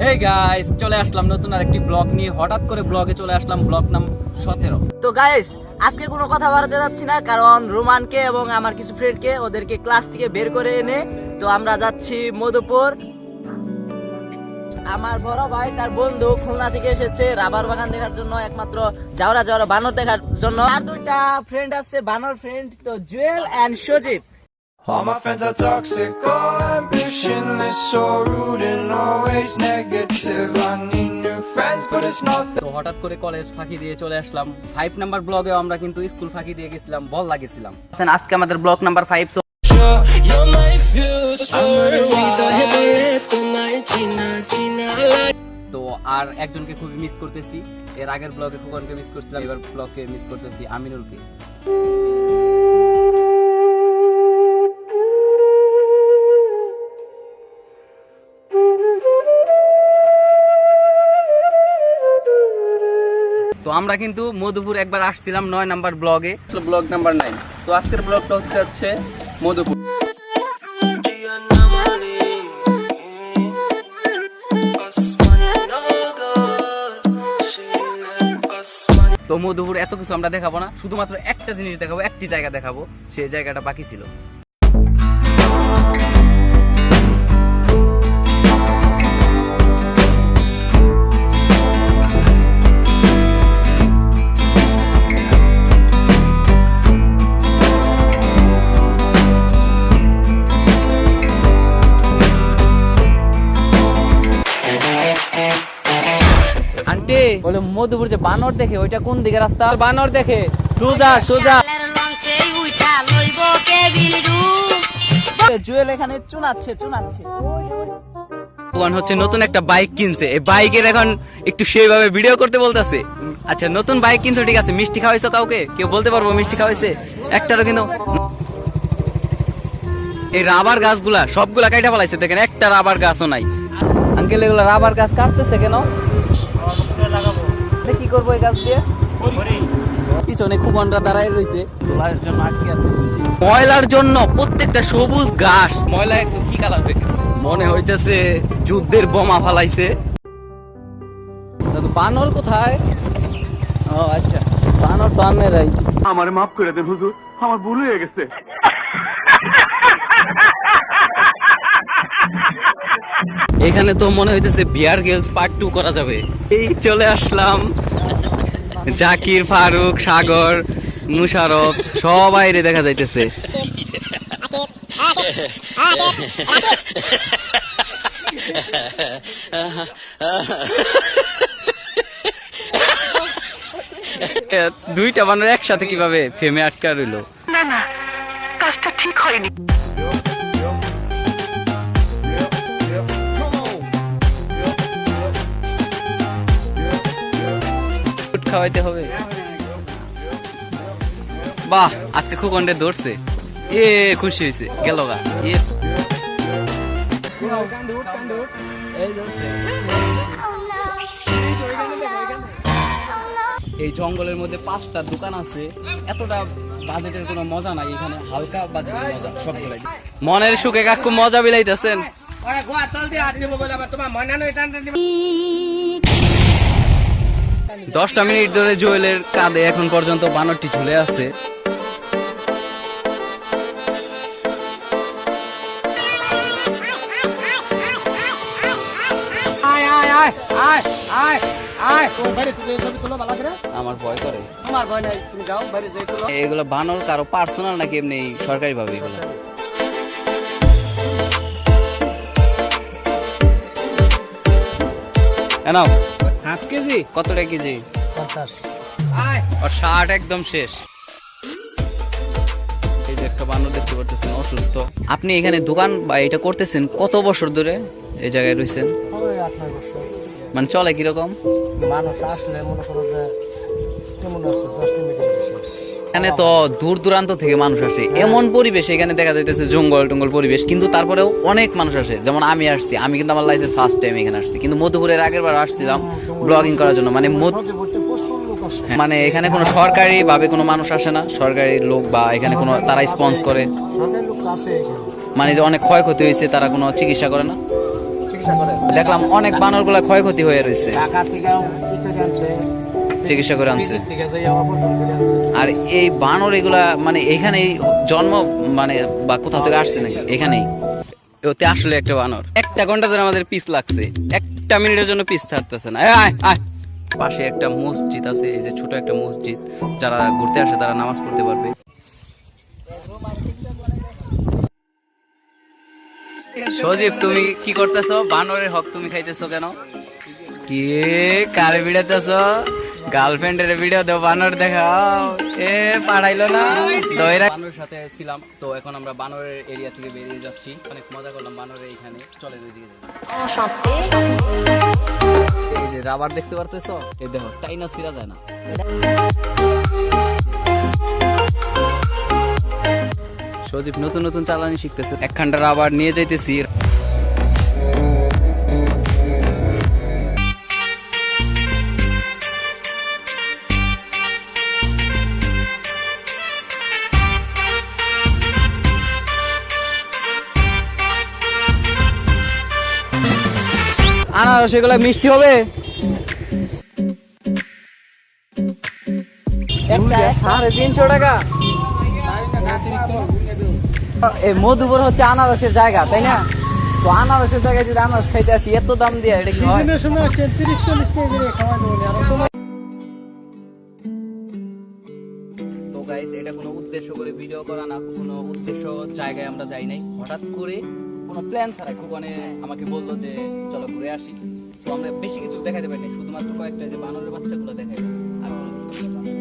Hey guys চলে আসলাম নতুন আরেকটি ব্লগ নিয়ে। হঠাৎ করে ব্লগে চলে আসলাম ব্লগ নাম সতেরো। তো গাইস আজকে কোনো কথা বাড়াতে যাচ্ছি না কারণ রোমানকে এবং আমার কিছু ফ্রেন্ডকে ওদেরকে ক্লাস থেকে বের করে এনে তো আমরা যাচ্ছি মধুপুর। আমার বড় ভাই তার বন্ধু খুলনা থেকে এসেছে রাবার বাগান দেখার জন্য একমাত্র যাওরা যাওরা বানর দেখার জন্য। আর দুইটা ফ্রেন্ড আছে বানর ফ্রেন্ড তো Jewel and Sajib. All my friends are toxic, ambitionless, so rude and always negative. I need new friends, but it's not তো হঠাৎ করে কলেজ ফাঁকি দিয়ে চলে আসলাম। ফাইভ নাম্বার ব্লগেও আমরা কিন্তু স্কুল ফাঁকি দিয়ে গেছিলাম বল লাগেছিলাম আজকে আমাদের ব্লগ নাম্বার ফাইভ তো আর একজনকে খুবই মিস করতেছি। এর আগের ব্লগে খোকনকে মিস করছিলাম এবার ব্লগে মিস করতেছি আমিনুলকে। আমরা কিন্তু মধুপুর একবার আসছিলাম নয় নাম্বার ব্লগে। Blog number nine. তো আজকের ব্লগটা হচ্ছে যাচ্ছে মধুপুর। তো মধুপুর এত কিছু আমরা দেখাবো না শুধুমাত্র একটা জিনিস দেখাবো একটি জায়গা দেখাবো সেই জায়গাটা বাকি ছিল। বলে মধুপুর যে বানর দেখে, ওইটা কোন দিকে রাস্তা? বানর দেখে। সোজা সোজা জুয়েল এখানে চুনাচ্ছে চুনাচ্ছে। হচ্ছে নতুন একটা বাইক কিনছে। এই বাইকের এখন একটু সেইভাবে ভিডিও করতে বলতেছে। আচ্ছা নতুন বাইক কিনছো, ঠিক আছে? মিষ্টি খাওয়াইছো কাউকে? কেউ বলতে পারব মিষ্টি খাওয়াইছে? একটারও কিন্তু এই রাবার গাছগুলা সবগুলা কাইটা ফেলাইছে। দেখেন, একটা রাবার গাছও নাই। আঙ্কেল, এগুলো রাবার গাছ কাটতেছে কেন? করব এই গাছ দিয়ে? পিছনে খুব অনরা দাঁড়ায় রয়েছে। ময়লার জন্য প্রত্যেকটা সবুজ ঘাস। ময়লা একটু কি কালার হয়ে গেছে মনে হইতেছে যুদ্ধের বোমা ফালাইছে। বানর কোথায়? ও আচ্ছা। বানর তো আনমেরাই আমার মাফ করে দেন হুজুর আমার ভুল হয়ে গেছে। এখানে তো মনে হইতেছে বিয়ার গেলস পার্ট টু করা যাবে। এই চলে আসলাম। জাকির, ফারুক, সাগর, মুশারফ, সবাই রে দেখা যাইতেছে। দুইটা বানর একসাথে কীভাবে ফেমে আটকা রইল? ফুড খাওয়াইতে হবে। বাহ, আজকে খুব অন্ডে ধরছে। এ, খুশি হয়েছে গেল গা। এই জঙ্গলের মধ্যে পাঁচটা দোকান আছে। এতটা বাজেটের কোনো মজা নাই এখানে, হালকা বাজেটের মজা, সবগুলাই। মনের সুখে কাকু মজা বিলাইতেছেন। দশটা মিনিট ধরে জুয়েলের কাঁধে এখন পর্যন্ত বানরটি ঝুলে আছে। আমার ভয় করে। আমার ভয় নাই তুমি যাও বাইরে যাই এগুলো বানর কারও পার্সোনাল নাকি এমনি সরকারি ভাবে এগুলো? এ নাও। Half KG? কত টাকা কেজি? আর ষাট একদম শেষ। এই যে একটা বানর দেখতে পারতেছেন অসুস্থ। আপনি এখানে দোকান বা এটা করতেছেন কত বছর ধরে এই জায়গায় রয়েছেন? মানে চলে কীরকম? মানুষ আসলে মনে করো যে কেমন আছে এখানে তো দূর দূরান্ত থেকে মানুষ আসে। এমন পরিবেশ এখানে দেখা যাইতেছে জঙ্গল টঙ্গল পরিবেশ কিন্তু তারপরেও অনেক মানুষ আসে। যেমন আমি আসছি আমি কিন্তু আমার লাইফের ফার্স্ট টাইম এখানে আসছি। কিন্তু মধুপুরের আগের বার আসছিলাম ব্লগিং করার জন্য। মানে মানে এখানে কোনো সরকারি ভাবে কোনো মানুষ আসে না। সরকারি লোক বা এখানে কোনো তারা স্পন্স করে। মানে যে অনেক ক্ষয়ক্ষতি হয়েছে তারা কোনো চিকিৎসা করে না। দেখলাম অনেক বানরগুলা ক্ষয়ক্ষতি হয়ে রয়েছে। চিকিৎসা করে আনছে। আর এই বানর এগুলা মানে এখানেই জন্ম মানে বা কোথাও থেকে আসছে নাকি? এখানেই। ওতে আসলে একটা বানর। একটা ঘণ্টা ধরে আমাদের পিস লাগছে। একটা মিনিটের জন্য পিস ছাড়তেছে না। পাশে একটা মসজিদ আছে, এই যে ছোট একটা মসজিদ। যারা ঘুরতে আসে তারা নামাজ পড়তে পারবে। সজীব, তুমি কি করতেছো? বানরের হক তুমি খাইতেছো কেন? কি? কার ভিড়াতেছ গার্লফ্রেন্ডের ভিডিও দেও বানর দেখাও। এ, পাড়াইলো না? দইরা বানরের সাথে ছিলাম, তো এখন আমরা বানরের এরিয়া থেকে বেরিয়ে যাচ্ছি। অনেক মজা করলাম বানরের এখানে চলে দুই দিকে এই যে রাবার দেখতে পারতেছো? এই দেখো, টাইনা ছিঁড়া যায় না। সজীব, নতুন নতুন চালানি শিখতেছে। একখানটা রাবার নিয়ে যাইতেছি। আনারস এগুলো মিষ্টি হবে? একটা সাড়ে তিনশো টাকা। এই মধুপুর হচ্ছে আনারসের জায়গা তাই না? তো আনারসের জায়গায় যদি আনারস খাইতে আসি এত দাম দিয়ে এটা কি হয়? তো গাইস এটা কোনো উদ্দেশ্য করে ভিডিও করা না কোনো উদ্দেশ্য জায়গায় আমরা যাই নাই। হঠাৎ করে কোনো প্ল্যান ছাড়া খুব মানে আমাকে বলল যে, চলো ঘুরে আসি তো আমরা বেশি কিছু দেখাতে পারিনি, শুধুমাত্র কয়েকটা যে বানরের বাচ্চাগুলো দেখাই আর কোনো কিছু।